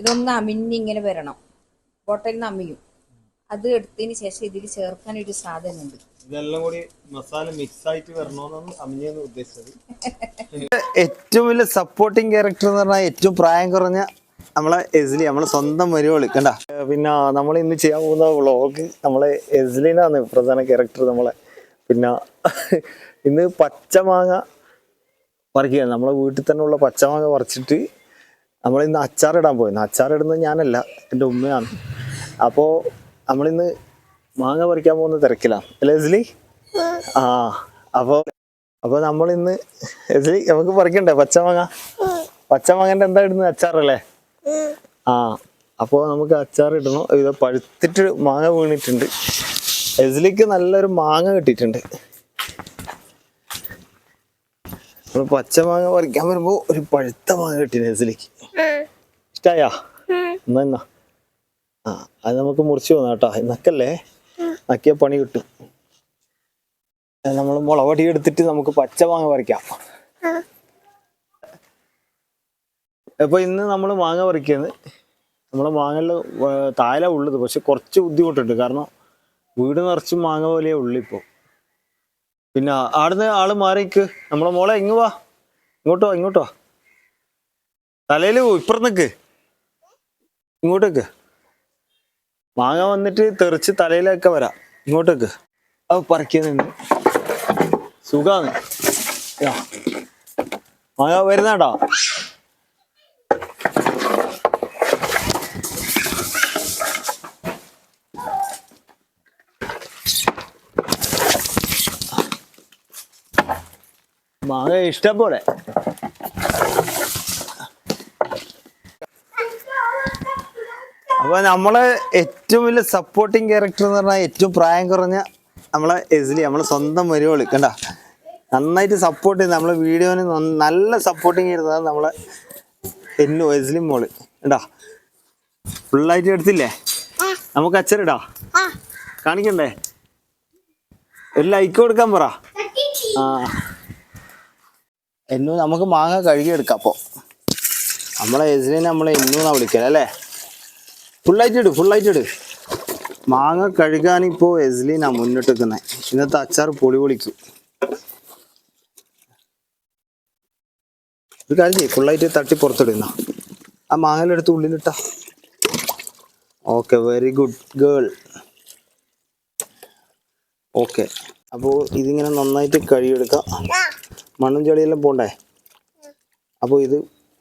ഇതൊന്ന് അമിഞ്ഞിങ്ങനെ വരണം. ബോട്ടലിൽ നിന്ന് അമിയും. അത് എടുത്തതിന് ശേഷം ഇതിൽ ചേർക്കാൻ ഒരു സാധനമുണ്ട് ഇതെല്ലാം കൂടി മസാല മിക്സ് ആയിട്ട് വരണമെന്നാണ് അമിഞ്ഞെന്ന് ഉദ്ദേശിച്ചത്. ഏറ്റവും വലിയ സപ്പോർട്ടിങ് ക്യാരക്ടർ എന്ന് പറഞ്ഞാൽ ഏറ്റവും പ്രായം കുറഞ്ഞ നമ്മളെ എസ്ലി നമ്മളെ സ്വന്തം മരുവൾ കണ്ട? പിന്നെ നമ്മൾ ഇന്ന് ചെയ്യാൻ പോകുന്ന വ്ളോഗ് നമ്മളെ എസ്ലിനാണ് പ്രധാന ക്യാരക്ടർ നമ്മളെ. പിന്നെ ഇന്ന് പച്ചമാങ്ങ പറിക്കുക നമ്മളെ വീട്ടിൽ തന്നെ ഉള്ള പച്ചമാങ്ങ പറിച്ചിട്ട് നമ്മൾ ഇന്ന് അച്ചാറിടാൻ പോയിരുന്നു. അച്ചാറിടുന്നത് ഞാനല്ല എന്റെ ഉമ്മയാണ്. അപ്പോൾ നമ്മളിന്ന് മാങ്ങ പറിക്കാൻ പോകുന്ന തിരക്കിലാണ് എസ്ലി? ആ അപ്പോൾ അപ്പോൾ നമ്മളിന്ന് എസ്ലി നമുക്ക് പറിക്കണ്ടേ? പച്ചമാങ്ങ പച്ചമാങ്ങന്റെ എന്താ ഇടുന്നത്? അച്ചാറല്ലേ ആ അപ്പോൾ നമുക്ക് അച്ചാർ ഇടണം. ഇത് പഴുത്തിട്ട് മാങ്ങ വീണിട്ടുണ്ട്. എസ്ലിക്ക് നല്ലൊരു മാങ്ങ കിട്ടിയിട്ടുണ്ട്. നമ്മൾ പച്ചമാങ്ങ പറിക്കാൻ വരുമ്പോ ഒരു പഴുത്ത മാങ്ങ കിട്ടി നെസിലേക്ക്? ഇഷ്ടായാ? എന്നാ ആ അത് നമുക്ക് മുറിച്ചു പോന്നാ കേട്ടോ. നക്കല്ലേ നക്കിയ പണി കിട്ടും. നമ്മൾ മുളവടി എടുത്തിട്ട് നമുക്ക് പച്ചമാങ്ങ പറിക്കാം. അപ്പൊ ഇന്ന് നമ്മൾ മാങ്ങ പറിക്കുന്നത് നമ്മളെ മാങ്ങയിൽ താഴെ ഉള്ളത്. പക്ഷെ കുറച്ച് ബുദ്ധിമുട്ടുണ്ട്. കാരണം വീട് നിറച്ചും മാങ്ങ പോലെയേ ഉള്ളു ഇപ്പോൾ പിന്നെ ആടുന്ന് ആൾ മാറിക്ക്. നമ്മളെ മോളെ ഇങ്ങ് വാ. ഇങ്ങോട്ടോ ഇങ്ങോട്ടോ തലയിൽ നിക്ക്. ഇങ്ങോട്ടേക്ക് മാങ്ങ വന്നിട്ട് തെറിച്ച് തലയിലൊക്കെ വരാം. ഇങ്ങോട്ടേക്ക് അത് പറിക്കുന്നുണ്ട് സുഖാണ്. യാ. മാങ്ങ വരുന്നാട്ടോ മാങ്ങ ഇഷ്ടം പോലെ അപ്പൊ നമ്മളെ ഏറ്റവും വലിയ സപ്പോർട്ടിങ് ക്യാരക്ടർ എന്ന് പറഞ്ഞാൽ ഏറ്റവും പ്രായം കുറഞ്ഞ നമ്മളെ എസ്ലി നമ്മളെ സ്വന്തം മരുവൾ കണ്ട? നന്നായിട്ട് സപ്പോർട്ട് ചെയ്ത് നമ്മളെ വീഡിയോന് നല്ല സപ്പോർട്ടിങ് ചെയ്തതാണ് നമ്മളെ എന്നു എസ്ലി മോൾ കണ്ടാ? ഫുള്ളായിട്ട് എടുത്തില്ലേ? നമുക്ക് അച്ചറിടാ കാണിക്കണ്ടേ? ഒരു ലൈക്ക് കൊടുക്കാൻ പറ. ആ. എന്നു നമുക്ക് മാങ്ങ കഴുകിയെടുക്കാം അപ്പോൾ അപ്പോ. നമ്മളെ എസ്ലിനെ നമ്മളെ എന്നൂന്നാ വിളിക്കല അല്ലേ? ഫുള്ളായിട്ട് ഇട് ഫുള്ളായിട്ട് ഇട്. മാങ്ങ കഴുകാനിപ്പോ എസ്ലിനാ മുന്നിട്ട് നിൽക്കുന്നത് ഇന്നത്തെ അച്ചാർ പൊളി പൊളിക്കും. ഒരു കാര്യം ചെയ്യും ഫുള്ളായിട്ട് തട്ടി പുറത്തിടുന്ന ആ മാങ്ങലെടുത്ത് ഉള്ളിലിട്ട. Okay very good girl okay അപ്പോൾ ഇതിങ്ങനെ നന്നായിട്ട് കഴുകിയെടുക്കാം. മണ്ണും ചെളിയെല്ലാം പോണ്ടേ? അപ്പോൾ ഇത്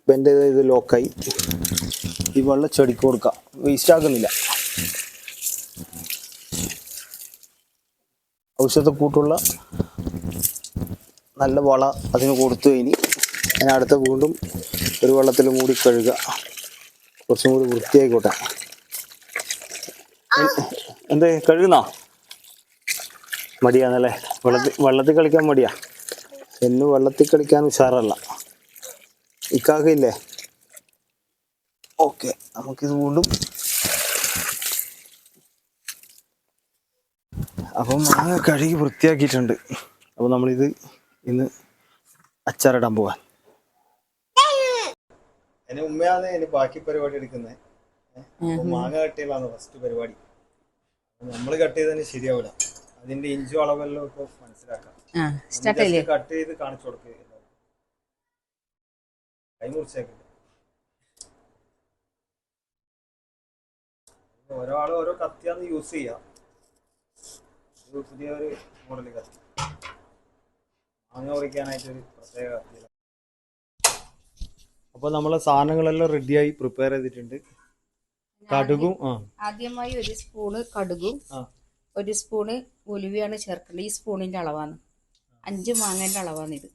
എന്റെ ഇത് ലോക്കായി ഈ വെള്ളം ചെടിക്ക് കൊടുക്കാം. വേസ്റ്റ് ആക്കുന്നില്ല. ഔഷധക്കൂട്ടുള്ള നല്ല വള അതിന് കൊടുത്തു കഴിഞ്ഞ് അടുത്ത വീണ്ടും ഒരു വെള്ളത്തിൽ മൂടി കഴുകുക കുറച്ചും കൂടി വൃത്തിയായിക്കോട്ടെ. എന്തേ കഴുകുന്നോ? മടിയാണല്ലേ? വെള്ളത്തിൽ വെള്ളത്തിൽ കളിക്കാൻ മടിയാ. എന്നും വെള്ളത്തിൽ കളിക്കാൻ ഉഷാറല്ല. ഇക്കാക്കില്ലേ ഓക്കെ നമുക്കിത് വീണ്ടും. അപ്പം മാങ്ങ കഴുകി വൃത്തിയാക്കിയിട്ടുണ്ട്. അപ്പോൾ നമ്മളിത് ഇന്ന് അച്ചാറിടാൻ പോവാൻ എന്നെ ഉമ്മയാണ് എന്നെ ബാക്കി പരിപാടി എടുക്കുന്നത് മാങ്ങ കട്ടിയലാണ് ഫസ്റ്റ് പരിപാടി. നമ്മൾ കട്ട് ചെയ്തതിന് ശരിയാവില്ല അതിന്റെ ഇഞ്ചു അളവെല്ലാം ഇപ്പൊ മനസ്സിലാക്കാം. സ്റ്റാർട്ട് ചെയ്യില്ലേ കട്ട് ചെയ്ത് കാണിച്ചു കൊടുക്കുക കൈ മുറിച്ചേക്കില്ല ഓരോ ആളും ഓരോ കത്തിയാന്ന് യൂസ് ചെയ്യാം. പുതിയ ഒരു മോഡൽ കത്തി. മാങ്ങ പറിക്കാനായിട്ട് ഒരു പ്രത്യേക കത്തി അപ്പൊ നമ്മളെ സാധനങ്ങളെല്ലാം റെഡിയായി പ്രിപ്പയർ ചെയ്തിട്ടുണ്ട്. കടുകും ആദ്യമായി ഒരു സ്പൂണ് കടുകും ഒരു സ്പൂണ് ഉലുവയാണ് ചേർക്കുന്നത് ഈ സ്പൂണിന്റെ അളവാണ്. അഞ്ച് മാങ്ങേന്റെ അളവാണ് ഇത്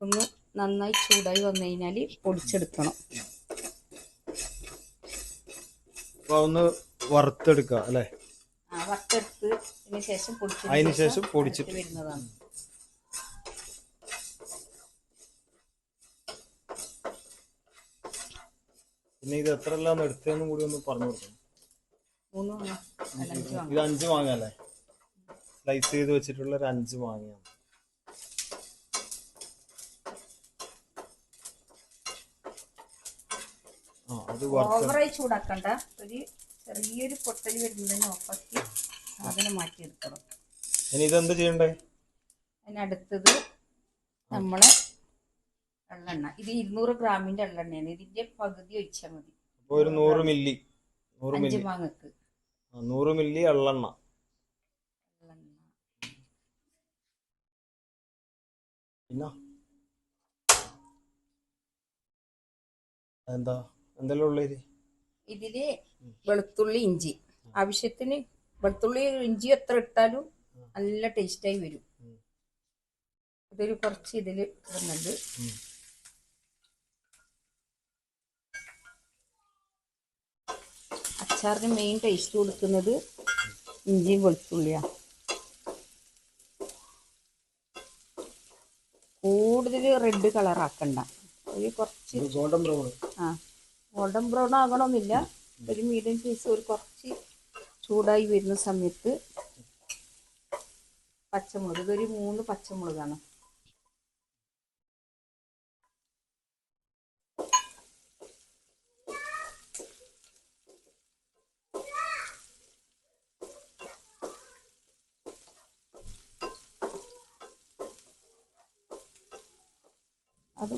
ഒന്ന് നന്നായി ചൂടായി വന്നു കഴിഞ്ഞാൽ പൊടിച്ചെടുക്കണം. ഒന്ന് വറുത്തെടുക്കുക അല്ലേ? ആ വറുത്തെടുത്തതിന് ശേഷം അതിന് ശേഷം പൊടിച്ചിട്ട്. വരുന്നതാണ്. പിന്നെ ഇത് എത്ര എല്ലാം എടുത്തതെന്നും കൂടി ഒന്ന് പറഞ്ഞു കൊടുക്കണം. ഇത് അഞ്ച് മാങ്ങ അല്ലേ? സ്ലൈസ് ചെയ്ത് വെച്ചിട്ടുള്ള ഒരു അഞ്ച് മാങ്ങയാണ്. ഓവറായി ചൂടാക്കണ്ട. ഒരു ചെറിയൊരു പൊട്ടൽ വരുന്നതിന് ഓഫാക്കി സാധനം മാറ്റിയെടുക്കണം. ഇനി ഇതെന്ത് ചെയ്യണ്ടേ? അതിനടുത്തത് നമ്മളെ എള്ളെണ്ണ. ഇത് ഇരുന്നൂറ് ഗ്രാമിന്റെ എള്ളെണ്ണയാണ്. ഇതിന്റെ പകുതി ഒഴിച്ചാൽ മതി. ഒരു നൂറ് മില്ലി നൂറ് മില്ലി. മാങ്ങക്ക്. നൂറ് മില്ലി എള്ളെണ്ണ. പിന്നെ എന്താ? എന്തെല്ലാം ഉള്ളത് ഇതിൽ വെളുത്തുള്ളി ഇഞ്ചി. ആവശ്യത്തിന് വെളുത്തുള്ളി ഇഞ്ചി എത്ര ഇട്ടാലും നല്ല ടേസ്റ്റായി വരും. ഇതൊരു കുറച്ച് ഇതിൽ ഇടുന്നുണ്ട്. അച്ചാറിന് മെയിൻ ടേസ്റ്റ് കൊടുക്കുന്നത് ഇഞ്ചിയും വെളുത്തുള്ളിയാണ്. കൂടുതൽ റെഡ് കളർ ആക്കണ്ട. ഒരു കുറച്ച് ഗോൾഡൻ ബ്രൗൺ ആ ഗോൾഡൻ ബ്രൗൺ ആകണമെന്നില്ല ഒരു മീഡിയം സൈസ് ഒരു കുറച്ച് ചൂടായി വരുന്ന സമയത്ത് പച്ചമുളക്. ഇതൊരു മൂന്ന് പച്ചമുളകാണ്.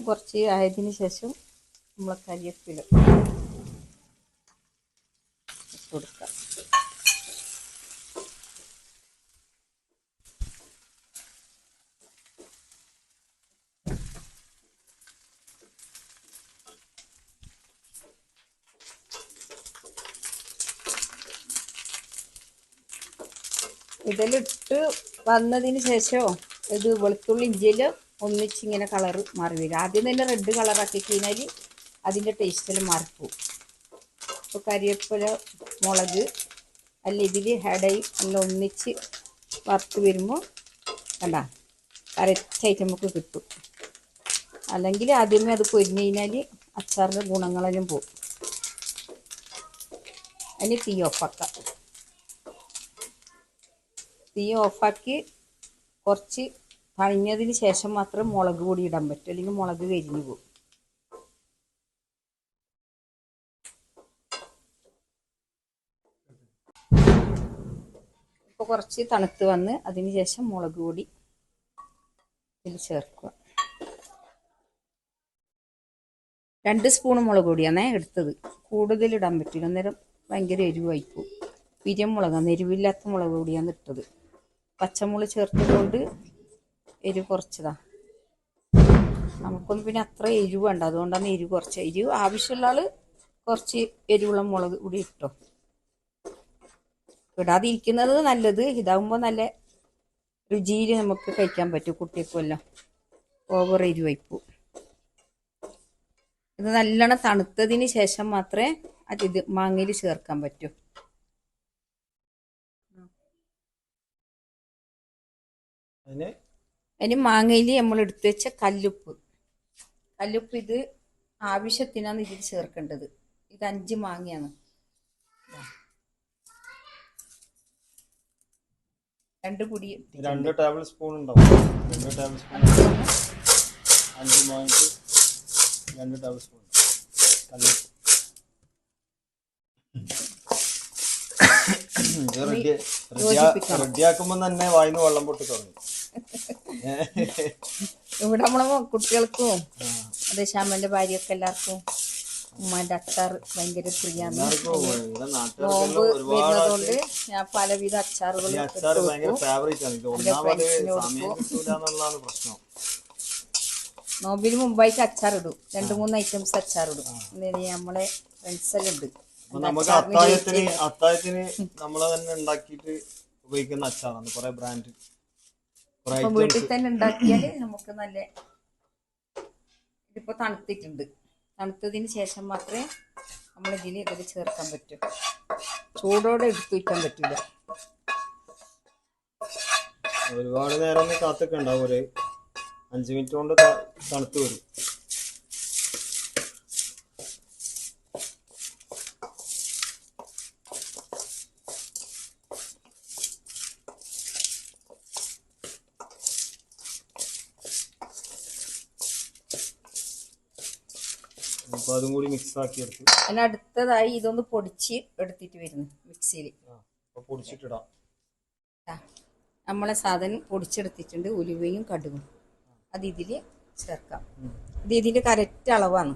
കുറച്ച് ആയതിനു ശേഷം നമ്മൾ കരിയപ്പില കൊടുക്കാം. ഇതിലിട്ട് വന്നതിന് ശേഷം ഇത് വെളുത്തുള്ളി ഇഞ്ചിയിൽ ഒന്നിച്ചിങ്ങനെ കളറ് മാറി വരും. ആദ്യം തന്നെ റെഡ് കളറാക്കി കഴിഞ്ഞാൽ അതിന്റെ ടേസ്റ്റിൽ മാറിപ്പോവും. ഇപ്പോൾ കരിവേപ്പില മുളക് അല്ല ഇതിൽ ഹെഡായി എല്ലാം ഒന്നിച്ച് വറുത്ത് വരുമ്പോൾ കണ്ട കറക്റ്റായിട്ട് നമുക്ക് കിട്ടും. അല്ലെങ്കിൽ ആദ്യമേ അത് പൊരിഞ്ഞു കഴിഞ്ഞാൽ അച്ചാറിന്റെ ഗുണങ്ങളെല്ലാം പോകും അതിന് തീ ഓഫാക്കാം തീ ഓഫാക്കി കുറച്ച് തണിഞ്ഞതിന് ശേഷം മാത്രം മുളക് പൊടി ഇടാൻ പറ്റും. അല്ലെങ്കിൽ മുളക് കരിഞ്ഞു പോകും. ഇപ്പോൾ കുറച്ച് തണുത്ത് വന്ന് അതിന് ശേഷം മുളക് പൊടി ഇതിൽ ചേർക്കുക. രണ്ട് സ്പൂൺ മുളക് പൊടിയാണ് എടുത്തത്. കൂടുതൽ ഇടാൻ പറ്റില്ല. അന്നേരം ഭയങ്കര എരിവായി പോകും. പിരിയം മുളകാണ്. എരിവില്ലാത്ത മുളക് പൊടിയാണ് ഇട്ടത്. പച്ചമുളക് ചേർത്തതുകൊണ്ട് എരിവ് കുറച്ചതാ. നമുക്കൊന്നും പിന്നെ അത്ര എരിവ് വേണ്ട. അതുകൊണ്ടാണ് എരിവ് കുറച്ച്. എരിവ് ആവശ്യമുള്ള ആൾ കുറച്ച് എരിവുള്ള മുളക് കൂടി ഇട്ടോ. ഇടാതിരിക്കുന്നത് നല്ലത്. ഇതാകുമ്പോൾ നല്ല രുചിയിൽ നമുക്ക് കഴിക്കാൻ പറ്റും കുട്ടിക്കുമല്ലോ ഓവർ എരിവയ്പ്പു ഇത് നല്ലോണം തണുത്തതിന് ശേഷം മാത്രമേ അത് ഇത് മാങ്ങയിൽ ചേർക്കാൻ പറ്റൂ. അതിന് അതിന് മാങ്ങയിൽ നമ്മൾ എടുത്തു വെച്ച കല്ലുപ്പ്. കല്ലുപ്പ് ഇത് ആവശ്യത്തിനാണ് ഇതിൽ ചേർക്കേണ്ടത്. ഇത് അഞ്ച് മാങ്ങയാണ്. രണ്ട് പൊടി രണ്ട് ടേബിൾ സ്പൂൺ ഉണ്ടാവും. രണ്ട് ടേബിൾ സ്പൂൺ അഞ്ച് മാങ്ങിട്ട് രണ്ട് ടേബിൾ സ്പൂൺ കല്ലുപ്പ്. റെഡിയാക്കുമ്പോ തന്നെ വായിന്ന് വെള്ളം പൊട്ടി തുടങ്ങി. ഇവിടെ നമ്മളെ കുട്ടികൾക്കും അതെ ശ്യാമന്റെ ഭാര്യയൊക്കെ എല്ലാവർക്കും ഉമ്മാന്റെ അച്ചാർ ഭയങ്കര പ്രിയാണ്. നോമ്പ് വരുന്നതുകൊണ്ട് ഞാൻ പലവിധ അച്ചാറുകൾ പ്രശ്നം. നോമ്പിന് മുമ്പായിട്ട് അച്ചാറിടും. രണ്ട് മൂന്ന് ഐറ്റംസ് അച്ചാറിടും. ഇടും നമ്മളെ ഫ്രണ്ട്സ് എല്ലാം ഉണ്ട്. നമുക്ക് അത്താഴത്തിന് അത്താഴത്തിന് നമ്മളെ തന്നെ ഉണ്ടാക്കിയിട്ട് ഉപയോഗിക്കുന്ന അച്ചാറാണ് കുറെ ബ്രാൻഡ് അപ്പൊ വീട്ടിൽ തന്നെ ഉണ്ടാക്കിയാൽ നമുക്ക് നല്ല ഇതിപ്പോ തണുത്തിട്ടുണ്ട്. തണുത്തതിന് ശേഷം മാത്രമേ നമ്മൾ ഇതിൽ ഇതിൽ ചേർക്കാൻ പറ്റൂ. ചൂടോടെ എടുത്തു വയ്ക്കാൻ പറ്റൂല. ഒരുപാട് നേരം കാത്തൊക്കെ ഉണ്ടാവും. ഒരു അഞ്ചു മിനിറ്റ് കൊണ്ട് തണുത്ത് വരും. അതും കൂടി മിക്സ് ആക്കി എടുത്ത്. അതിന് അടുത്തതായി ഇതൊന്ന് പൊടിച്ച് എടുത്തിട്ട് വരുന്നു മിക്സിയിൽ. പൊടിച്ചിട്ടിടാം. നമ്മളെ സാധനം പൊടിച്ചെടുത്തിട്ടുണ്ട് ഉലുവയും കടുകും. അത് ഇതിൽ ചേർക്കാം. ഇത് ഇതിന്റെ കറക്റ്റ് അളവാണ്.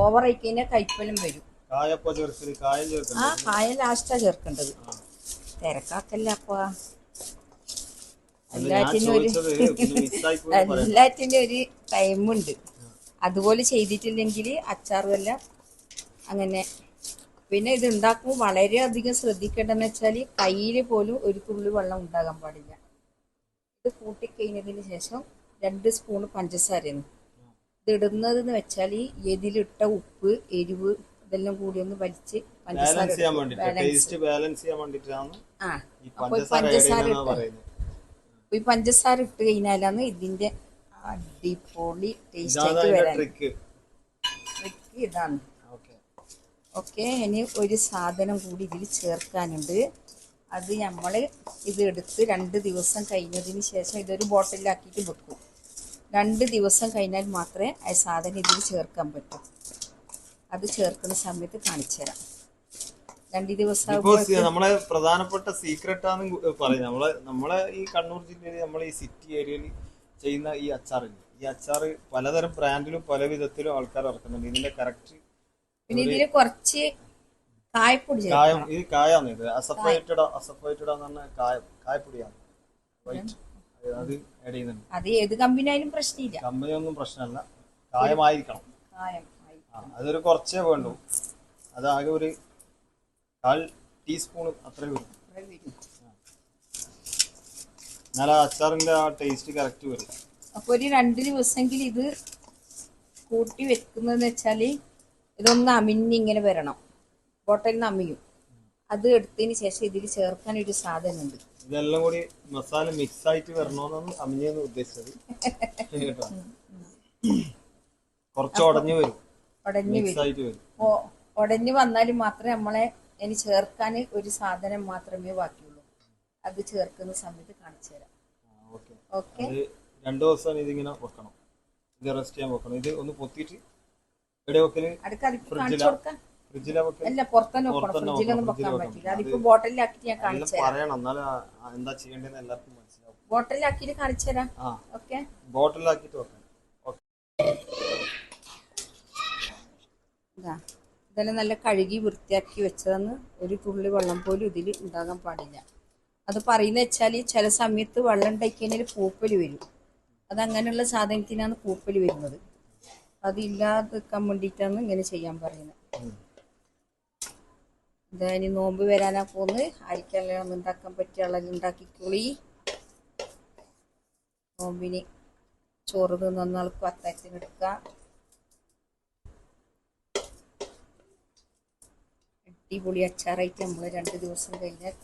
ഓവർ ആയി കഴിഞ്ഞാൽ കൈപ്പലും വരും. ആ കായ ലാസ്റ്റാ ചേർക്കേണ്ടത്. തിരക്കാക്കല്ല അപ്പ. എല്ലാറ്റിനും ഒരു എല്ലാറ്റിനും ഒരു ടൈമുണ്ട് അതുപോലെ ചെയ്തിട്ടില്ലെങ്കിൽ അച്ചാറുമെല്ലാം. അങ്ങനെ. പിന്നെ ഇത് ഉണ്ടാക്കുമ്പോൾ വളരെയധികം ശ്രദ്ധിക്കേണ്ടതെന്ന് വെച്ചാൽ കയ്യിൽ പോലും ഒരു തുള്ളി വെള്ളം ഉണ്ടാകാൻ പാടില്ല. ഇത് കൂട്ടിക്കഴിഞ്ഞതിന് ശേഷം രണ്ട് സ്പൂൺ പഞ്ചസാരയാണ്. ഇത് ഇടുന്നതെന്ന് വെച്ചാൽ ഇതിലിട്ട ഉപ്പ് എരിവ് ഇതെല്ലാം കൂടി ഒന്ന് വലിച്ച് പഞ്ചസാര ആ അപ്പൊ പഞ്ചസാര add പഞ്ചസാര ചെയ്യണമെന്നാ ഇട്ട്. ഈ പഞ്ചസാര ഇട്ട് കഴിഞ്ഞാലാണ് ഇതിന്റെ അടിപൊളി ടേസ്റ്റ് ഇതാണ് ആയിട്ട് അതിന്റെ വരാൻ. ട്രിക്ക് ഇതാണ്. ഓക്കെ ഓക്കെ ഇനി ഒരു സാധനം കൂടി ഇതിൽ ചേർക്കാനുണ്ട്. അത് നമ്മൾ ഇത് എടുത്ത് രണ്ട് ദിവസം കഴിഞ്ഞതിന് ശേഷം ഇതൊരു ബോട്ടിലാക്കിയിട്ട് വെക്കും. രണ്ട് ദിവസം കഴിഞ്ഞാൽ മാത്രമേ ആ സാധനം ഇതിൽ ചേർക്കാൻ പറ്റൂ. അത് ചേർക്കുന്ന സമയത്ത് കാണിച്ചു തരാം. രണ്ട് ദിവസം നമ്മളെ പ്രധാനപ്പെട്ട സീക്രട്ടാന്ന് പറയും പറയുന്നത് നമ്മളെ നമ്മളെ ഈ കണ്ണൂർ ജില്ലയിൽ നമ്മളെ ഈ സിറ്റി ഏരിയയിൽ ചെയ്യുന്ന ഈ അച്ചാറില്ല ഈ അച്ചാർ പലതരം ബ്രാൻഡിലും പല വിധത്തിലും ആൾക്കാർ ഇറക്കുന്നുണ്ട്. ഇതിന്റെ കറക്റ്റ് പിന്നെ ഇതിൽ കുറച്ച് കായപ്പൊടി കായം ഇത് കായാണ് ഇത്. അസഫൈറ്റഡ് അസഫൈറ്റഡ് എന്ന് പറഞ്ഞ കായം കായപ്പൊടിയാണ്. വൈറ്റ് അത് ആഡ് ചെയ്യുന്നുണ്ട്. അത് ഏത് കമ്പനി ആയാലും പ്രശ്നമില്ല. കമ്പനി ഒന്നും പ്രശ്നമല്ല. കായമായിരിക്കണം. കായം. അതൊരു കുറച്ചേ വേണ്ടു. അതാകെ ഒരു കാൽ ടീസ്പൂൺ അത്രയും വരും. എന്നാൽ അച്ചാറിന്റെ ആ ടേസ്റ്റ് കറക്റ്റ് വരും. അപ്പൊ ഒരു രണ്ട് ദിവസമെങ്കിലും ഇത് കൂട്ടി വെക്കുന്നതെന്ന് വെച്ചാൽ ഇതൊന്ന് അമിഞ്ഞ് ഇങ്ങനെ വരണം. ബോട്ടലിൽ നിന്ന് അമിയും. അത് എടുത്തതിന് ശേഷം ഇതിൽ ചേർക്കാൻ ഒരു സാധനമുണ്ട്. ഇതെല്ലാം കൂടി മസാല മിക്സ് ആയിട്ട് വരണമെന്നാണ് അമിഞ്ഞെന്ന് ഉദ്ദേശിച്ചത്. കുറച്ച് ഉടഞ്ഞു വരും. ഉടഞ്ഞു വരും. അപ്പോൾ ഉടഞ്ഞു വന്നാൽ മാത്രമേ നമ്മളെ ഇനി ചേർക്കാൻ ഒരു സാധനം മാത്രമേ ബാക്കിയുള്ളൂ. അത് ചേർക്കുന്ന സമയത്ത് കാണിച്ചു തരാം. ഓക്കെ. രണ്ടു ദിവസം ഇതിങ്ങനെ വെക്കണം. ഇത് റെസ്റ്റ് ചെയ്യാൻ വെക്കണം. ഇത് ഒന്ന് പൊത്തിയിട്ട് എവിടെ വെക്കൽ? ഫ്രിഡ്ജിലാ? പറയണം. എന്നാലും എന്താ ചെയ്യേണ്ടത് എല്ലാവർക്കും മനസ്സിലാവും. കാണിച്ചു തരാം. ഓക്കെ. വെക്കണം. ഇതെല്ലാം നല്ല കഴുകി വൃത്തിയാക്കി വെച്ചതെന്ന് ഒരു തുള്ളി വെള്ളം പോലും ഇതിൽ ഉണ്ടാകാൻ പാടില്ല. അത് പറയുന്ന വെച്ചാൽ ചില സമയത്ത് വെള്ളം ഉണ്ടാക്കിയതിൽ പൂപ്പൽ വരും. അത് അങ്ങനെയുള്ള സാധനത്തിനാണ് പൂപ്പൽ വരുന്നത്. അതില്ലാതിരിക്കാൻ വേണ്ടിയിട്ടാണ് ഇങ്ങനെ ചെയ്യാൻ പറയുന്നത്. ഇനി നോമ്പ് വരാനാ പോന്ന് ആർക്കെല്ലാം ഒന്ന് ഉണ്ടാക്കാൻ പറ്റിയ ആളെല്ലാം ഉണ്ടാക്കിക്കോളി. നോമ്പിന് ചോറ് തിന്നുന്ന ആൾക്ക് അത്താഴത്തിന് അടിപൊളി അച്ചാറായിട്ട് നമ്മൾ രണ്ട് ദിവസം കഴിഞ്ഞാൽ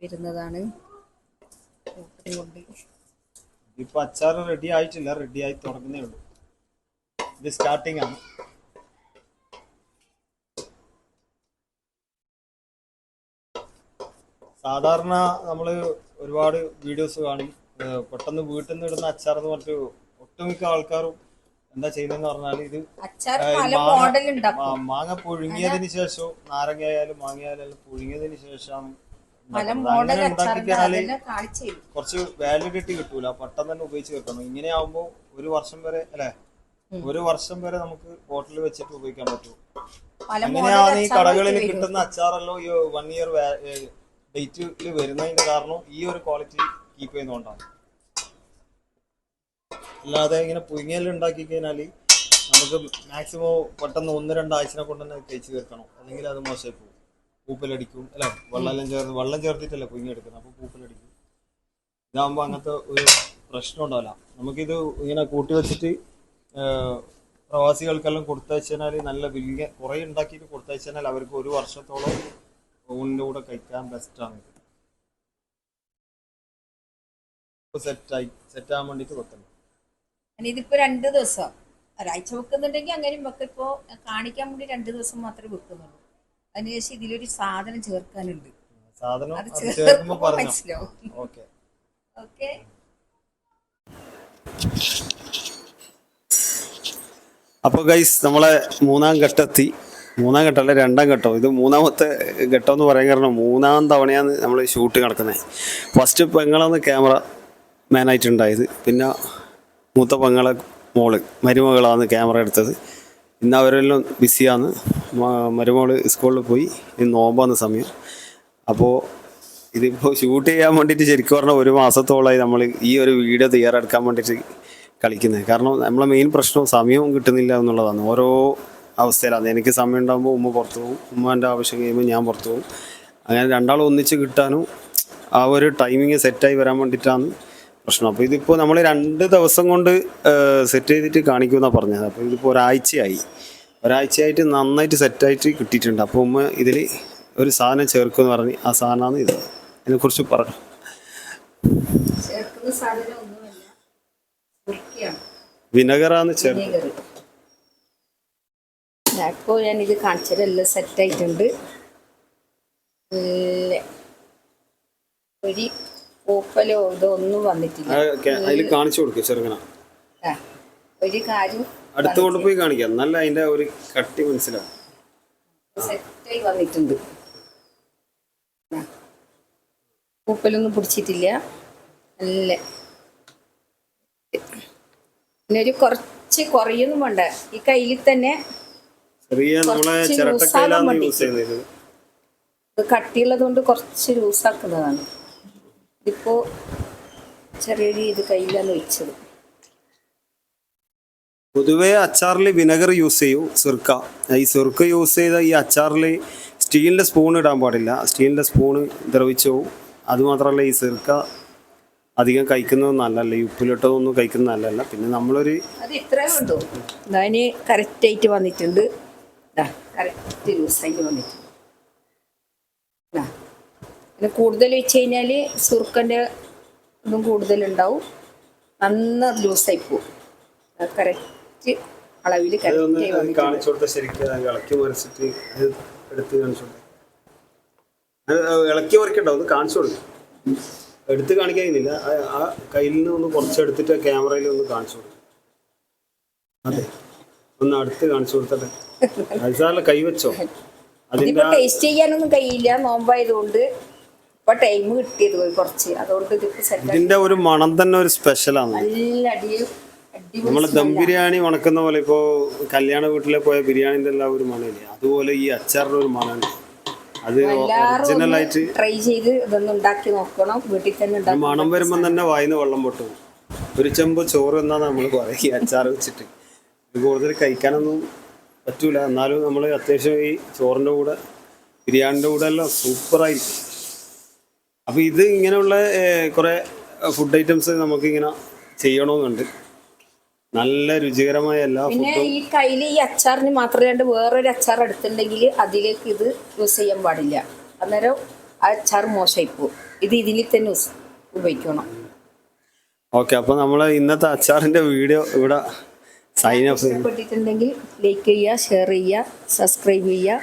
വരുന്നതാണ്. ഇപ്പൊ അച്ചാർ റെഡി ആയിട്ടില്ല. റെഡി ആയി തുടങ്ങുന്നേ ഉള്ളൂ. ഇത് സ്റ്റാർട്ടിംഗ് ആണ്. സാധാരണ നമ്മൾ ഒരുപാട് വീഡിയോസ് കാണും. പെട്ടെന്ന് വീട്ടിൽ നിന്ന് ഇടുന്ന അച്ചാർ എന്ന് പറഞ്ഞിട്ട് ഒട്ടുമിക്ക ആൾക്കാരും എന്താ ചെയ്യുന്നതെന്ന് പറഞ്ഞാൽ ഇത് മാങ്ങ- പുഴുങ്ങിയതിന് ശേഷവും നാരങ്ങ ആയാലും മാങ്ങ ആയാലും പുഴുങ്ങിയതിന് ശേഷമാണ് അങ്ങനെ കുറച്ച് വാലിഡിറ്റി കിട്ടൂല. പെട്ടെന്ന് തന്നെ ഉപയോഗിച്ച് കിട്ടണം. ഇങ്ങനെ ആവുമ്പോ ഒരു വർഷം വരെ അല്ലെ? ഒരു വർഷം വരെ നമുക്ക് ബോട്ടിൽ വെച്ചിട്ട് ഉപയോഗിക്കാൻ പറ്റും. അങ്ങനെയാണ് ഈ കടകളിൽ കിട്ടുന്ന അച്ചാറല്ലോ ഈ വൺ ഇയർ ഡേറ്റിൽ വരുന്നതിന്റെ കാരണം ഈ ഒരു ക്വാളിറ്റി കീപ്പ് ചെയ്യുന്നതുകൊണ്ടാണ്. അല്ലാതെ ഇങ്ങനെ പുഴുങ്ങിയെല്ലാം ഉണ്ടാക്കി കഴിഞ്ഞാൽ നമുക്ക് മാക്സിമം പെട്ടെന്ന് ഒന്ന് രണ്ടാഴ്ചനെ കൊണ്ട് തന്നെ കഴിച്ച് തീർക്കണം. അല്ലെങ്കിൽ അത് മോശമായി പോകും. പൂപ്പലടിക്കും. അല്ല വെള്ളം ചേർത്ത് വെള്ളം ചേർത്തിട്ടല്ലേ പുഴുങ്ങിയെടുക്കുന്നത് അപ്പൊ പൂപ്പലടിക്കും. ഇതാകുമ്പോൾ അങ്ങനത്തെ ഒരു പ്രശ്നം ഉണ്ടാവില്ല. നമുക്കിത് ഇങ്ങനെ കൂട്ടി വെച്ചിട്ട് പ്രവാസികൾക്കെല്ലാം കൊടുത്തയച്ചാൽ നല്ല വലിയ കുറേ ഉണ്ടാക്കിയിട്ട് കൊടുത്തയച്ചാൽ അവർക്ക് ഒരു വർഷത്തോളം ഊണിന്റെ കൂടെ കഴിക്കാൻ ബെസ്റ്റാണ് ഇത് സെറ്റായി സെറ്റാകാൻ വേണ്ടിയിട്ട് വെക്കണം രണ്ട് ദിവസം. ഒരാഴ്ച വെക്കുന്നുണ്ടെങ്കിൽ അങ്ങനെയും വെക്കാം. കാണിക്കാൻ വേണ്ടി രണ്ട് ദിവസം മാത്രമേ വെക്കുന്നുള്ളൂ. അതിനുശേഷം ഇതിലൊരു സാധനം ചേർക്കാനുണ്ട്. സാധനം അത് അത് ചേർക്കുമ്പോൾ പറഞ്ഞു. മനസ്സിലാവും. ഓക്കെ. ഓക്കെ. അപ്പോൾ ഗൈസ് നമ്മളെ മൂന്നാം ഘട്ടത്തി മൂന്നാം ഘട്ടമല്ല രണ്ടാം ഘട്ടം. ഇത് മൂന്നാമത്തെ ഘട്ടം എന്ന് പറയാൻ കാരണം മൂന്നാം തവണയാണ് നമ്മൾ ഷൂട്ട് നടക്കുന്നത് ഫസ്റ്റ് പെങ്ങളാണ് ക്യാമറ മാനായിട്ടുണ്ടായത് പിന്നെ മൂത്ത പെങ്ങളെ മോൾ മരുമകളാണ് ക്യാമറ എടുത്തത്. ഇന്ന് അവരെല്ലാം ബിസിയാണ്. മരുമോൾ സ്കൂളിൽ പോയി. ഇന്ന് നോമ്പാന്ന് സമയം. അപ്പോൾ ഇതിപ്പോൾ ഷൂട്ട് ചെയ്യാൻ വേണ്ടിയിട്ട് ശരിക്കും പറഞ്ഞാൽ ഒരു മാസത്തോളമായി നമ്മൾ ഈ ഒരു വീഡിയോ തയ്യാറെടുക്കാൻ വേണ്ടിയിട്ട് കളിക്കുന്നത് കാരണം നമ്മളെ മെയിൻ പ്രശ്നം സമയവും കിട്ടുന്നില്ല എന്നുള്ളതാണ്. ഓരോ അവസ്ഥയിലാണ്. എനിക്ക് സമയം ഉണ്ടാകുമ്പോൾ ഉമ്മ പുറത്തു പോകും. ഉമ്മാന്റെ ആവശ്യം കഴിയുമ്പോൾ ഞാൻ പുറത്തു പോകും. അങ്ങനെ രണ്ടാളും ഒന്നിച്ച് കിട്ടാനും ആ ഒരു ടൈമിങ് സെറ്റായി വരാൻ വേണ്ടിയിട്ടാണ് പ്രശ്നം. അപ്പോൾ ഇതിപ്പോൾ നമ്മൾ രണ്ട് ദിവസം കൊണ്ട് സെറ്റ് ചെയ്തിട്ട് കാണിക്കുമെന്നാണ് പറഞ്ഞത്. അപ്പോൾ ഇതിപ്പോൾ ഒരാഴ്ചയായി. ഒരാഴ്ചയായിട്ട് നന്നായിട്ട് സെറ്റായിട്ട് കിട്ടിയിട്ടുണ്ട്. അപ്പോൾ ഉമ്മ ഇതിൽ ഒരു സാധനം ചേർക്കുമെന്ന് പറഞ്ഞ് ആ സാധനമാണ് ഇത് അതിനെക്കുറിച്ച് പറഞ്ഞു വിനഗറാന്ന് വിനീഗർ ഞാൻ ഇത് കാണിച്ചതെല്ലാം സെറ്റായിട്ടുണ്ട് ഒരു പൂപ്പലോ ഇതൊന്നും വന്നിട്ടില്ല. അതിൽ കാണിച്ചു കൊടുക്കും ചെറുക്കന. ഒരു കാര്യം അടുത്ത് കൊണ്ടുപോയി കാണിക്കാം. നല്ല അതിന്റെ ഒരു കട്ടി മനസ്സിലാവും സെറ്റായി വന്നിട്ടുണ്ട്. പൂപ്പലൊന്നും പിടിച്ചിട്ടില്ല. നല്ല പിന്നെ ഒരു കുറച്ച് കുറയൊന്നും വേണ്ട. ഈ കയ്യിൽ തന്നെ കട്ടിയുള്ളത് കൊണ്ട് കുറച്ച് ലൂസാക്കുന്നതാണ്. ഇതിപ്പോ ചെറിയൊരു ഇത് കയ്യിലാണ് വെച്ചത്. പൊതുവേ അച്ചാറിൽ വിനെഗർ യൂസ് ചെയ്യൂ സിർക്ക. ഈ സിർക്ക യൂസ് ചെയ്ത ഈ അച്ചാറിൽ സ്റ്റീലിന്റെ സ്പൂൺ ഇടാൻ പാടില്ല. സ്റ്റീലിന്റെ സ്പൂണ് ദ്രവിച്ചു. പോകും അതുമാത്രമല്ല ഈ സിർക്ക അധികം കഴിക്കുന്നത് നല്ലതല്ല. ഈ ഉപ്പിലിട്ടതൊന്നും കഴിക്കുന്നത് നല്ലതല്ല. പിന്നെ നമ്മളൊരു അത് ഇത്രേ ഉണ്ടോ അതിന് കറക്റ്റായിട്ട് വന്നിട്ടുണ്ട്. കറക്റ്റ് ആയിട്ട് വന്നിട്ടുണ്ട്. പിന്നെ കൂടുതൽ വെച്ച് കഴിഞ്ഞാൽ സുർക്കന്റെ ഇതും കൂടുതലുണ്ടാവും നന്ന ലൂസായി പോവും. കറക്റ്റ് അളവിൽ ഇളക്കി എടുത്ത് കാണിച്ചു കൊടുക്കും. എടുത്ത് കാണിക്കാനില്ല ആ- ആ കയ്യിൽ നിന്ന് ഒന്ന് കുറച്ചെടുത്തിട്ട് ക്യാമറയിൽ ഒന്ന് കാണിച്ചു കൊടുക്കും. അതെ. ഒന്ന് അടുത്ത് കാണിച്ചു കൊടുത്തട്ടെ. അത് അയച്ചാല കൈവച്ചോ അതിന്റെ ഇതിപ്പോ ടേസ്റ്റ് ചെയ്യാനൊന്നും കഴിയില്ല. നോമ്പായതുകൊണ്ട്. ഇപ്പൊ ടൈം കിട്ടിയത് പോയി കുറച്ച്. അതുകൊണ്ട് ഇതിന്റെ ഒരു മണം തന്നെ ഒരു സ്പെഷ്യലാണ് നല്ല അടിയും നമ്മൾ ദം ബിരിയാണി മണക്കുന്ന പോലെ ഇപ്പോ കല്യാണ വീട്ടിലെ പോയ ബിരിയാണിന്റെ എല്ലാം ഒരു മണമില്ലേ? അതുപോലെ ഈ അച്ചാറിന്റെ ഒരു മണമുണ്ട്. അത് ഒറിജിനൽ ആയിട്ട് ട്രൈ ചെയ്ത് ഇതൊന്നും ഉണ്ടാക്കി നോക്കണം. വീട്ടിൽ തന്നെ മണം വരുമ്പോൾ തന്നെ വായിന്ന് വെള്ളം പൊട്ടും. ഒരു ചെമ്പ് ചോറ് എന്നാ നമ്മൾ പറയുക അച്ചാർ വെച്ചിട്ട്. കൂടുതൽ കഴിക്കാനൊന്നും പറ്റൂല. എന്നാലും നമ്മൾ അത്യാവശ്യം ഈ ചോറിന്റെ കൂടെ ബിരിയാണിന്റെ കൂടെ എല്ലാം സൂപ്പറായിരിക്കും അപ്പോൾ ഇത് ഇങ്ങനെയുള്ള കുറേ ഫുഡ് ഐറ്റംസ് നമുക്ക് ഇങ്ങനെ ചെയ്യണമെന്നുണ്ട് നല്ല രുചികരമായ എല്ലാ പിന്നെ ഫുഡും ഈ കയ്യിൽ ഈ അച്ചാറിന് മാത്രമല്ലാണ്ട് വേറൊരു അച്ചാർ എടുത്തിട്ടുണ്ടെങ്കിൽ അതിലേക്ക് ഇത് യൂസ് ചെയ്യാൻ പാടില്ല. അന്നേരം ആ അച്ചാർ മോശമായി പോകും ഇത് ഇതിൽ തന്നെ യൂസ് ഉപയോഗിക്കണം. ഓക്കെ അപ്പോൾ നമ്മൾ ഇന്നത്തെ അച്ചാറിന്റെ വീഡിയോ ഇവിടെ സൈൻ ചെയ്യും ഇഷ്ടപ്പെട്ടിട്ടുണ്ടെങ്കിൽ ലൈക്ക് ചെയ്യുക ഷെയർ ചെയ്യുക സബ്സ്ക്രൈബ് ചെയ്യുക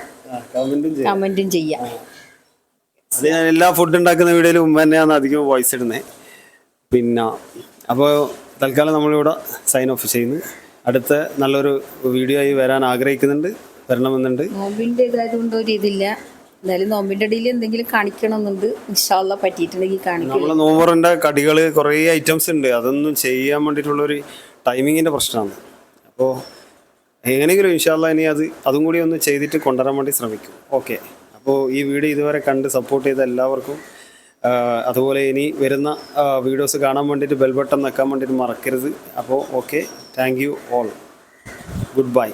കമന്റും ചെയ്യാം. കമന്റും ചെയ്യുക അത് ഞാൻ എല്ലാ ഫുഡ് ഉണ്ടാക്കുന്ന വീഡിയോയിലും ഉമ്മ തന്നെയാണ് അധികം വോയിസ് ഇടുന്നത് പിന്നെ അപ്പോൾ തൽക്കാലം നമ്മളിവിടെ സൈൻ ഓഫ് ചെയ്യുന്നു. അടുത്ത നല്ലൊരു വീഡിയോ ആയി വരാൻ ആഗ്രഹിക്കുന്നുണ്ട് വരണമെന്നുണ്ട്. നോമ്പിന്റെ ഇതായതുകൊണ്ട് ഒരു ഇതില്ല. എന്തായാലും നോമ്പിന്റെ ഇടയിൽ എന്തെങ്കിലും കാണിക്കണമെന്നുണ്ട്. ഇൻഷാല്ല പറ്റിയിട്ടുണ്ടെങ്കിൽ കാണിക്കും. നമ്മൾ നോമ്പറിന്റെ കടികൾ കുറേ ഐറ്റംസ് ഉണ്ട്. അതൊന്നും ചെയ്യാൻ വേണ്ടിയിട്ടുള്ളൊരു ടൈമിങ്ങിന്റെ പ്രശ്നമാണ്. അപ്പോൾ എങ്ങനെയെങ്കിലും ഇൻഷാല്ല ഇനി അത് അതും കൂടി ഒന്ന് ചെയ്തിട്ട് കൊണ്ടുവരാൻ വേണ്ടി ശ്രമിക്കും. ഓക്കെ അപ്പോൾ ഈ വീഡിയോ ഇതുവരെ കണ്ട് സപ്പോർട്ട് ചെയ്ത എല്ലാവർക്കും അതുപോലെ ഇനി വരുന്ന വീഡിയോസ് കാണാൻ വേണ്ടിയിട്ട് ബെൽബട്ടൺ നിൽക്കാൻ വേണ്ടിയിട്ട് മറക്കരുത്. അപ്പോൾ okay thank you all good bye